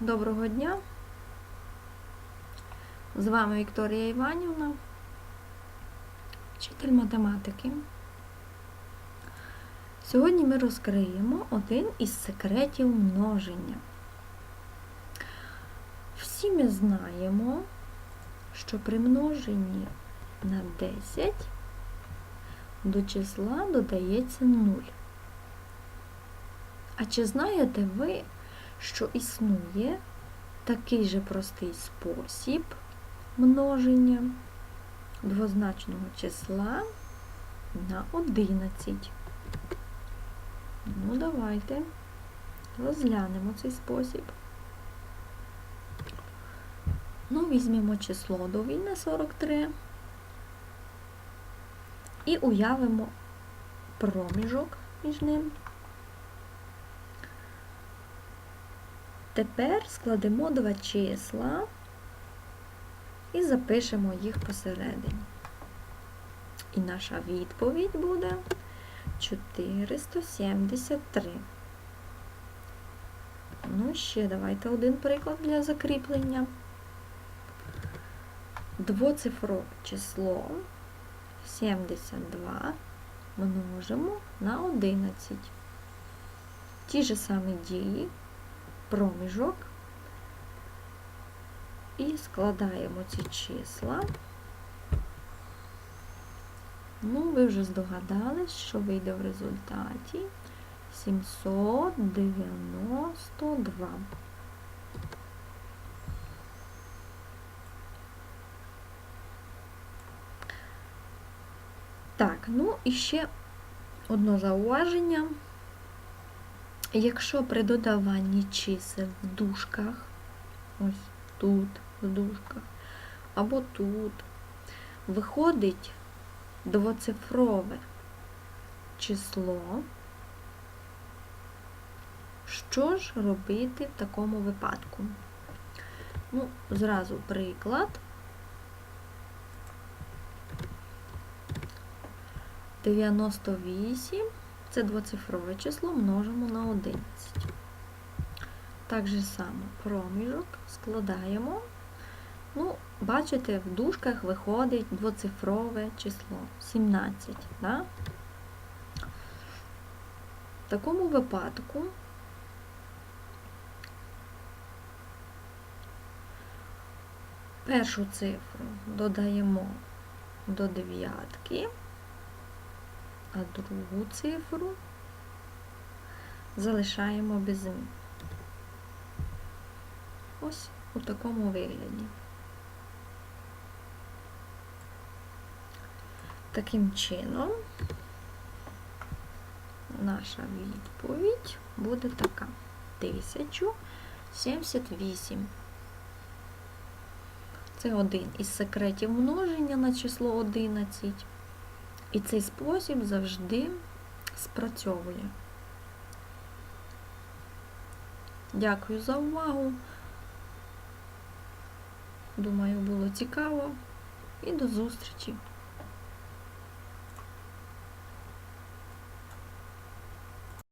Доброго дня! З вами Вікторія Іванівна, вчитель математики. Сьогодні ми розкриємо один із секретів множення. Всі ми знаємо, що при множенні на 10 до числа додається 0. А чи знаєте ви, що існує такий же простий спосіб множення двозначного числа на 11? Ну, давайте розглянемо цей спосіб. Ну, візьмемо число довільне 43 і уявимо проміжок між ним. Тепер складемо два числа і запишемо їх посередині. І наша відповідь буде 473. Ну, ще давайте один приклад для закріплення. Двоцифрове число 72 множимо на 11. Ті ж самі дії проміжок і складаємо ці числа. Ну, ви вже здогадались, що вийде в результаті 792. Так, ну і ще одне зауваження. Якщо при додаванні чисел в дужках, ось тут, в дужках, або тут, виходить двоцифрове число, що ж робити в такому випадку? Ну, зразу приклад. Дев'яносто вісім. Це двоцифрове число множимо на 11. Так же само проміжок складаємо. Ну, бачите, в дужках виходить двоцифрове число 17. Да? В такому випадку першу цифру додаємо до дев'ятки а другу цифру залишаємо без змін. Ось у такому вигляді. Таким чином наша відповідь буде така. 1078. Це один із секретів множення на число 11. І цей спосіб завжди спрацьовує. Дякую за увагу. Думаю, було цікаво і до зустрічі!